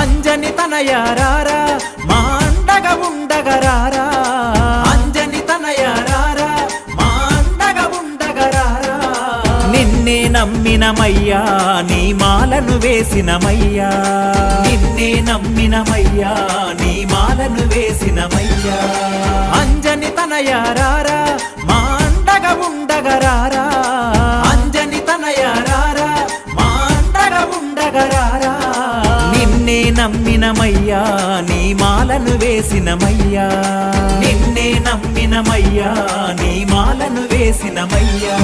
అంజని తనయారారా మా అండగా ఉండగరారా? అంజని తనయారారా మా అండగా ఉండగరారా? నిన్నే నమ్మినమయ్యా నీ మాలను వేసినమయ్యా. నిన్నే నమ్మినమయ్యా నీ మాలను వేసినమయ్యా. అంజని తనయారారా మా అండగా ఉండగరారా? అంజని తనయారారా మా అండగా ఉండగరారా? నమ్మినమయ్యా నీ మాలను వేసినమయ్యా. నిన్నే నమ్మినమయ్యా నీ మాలను వేసినమయ్యా.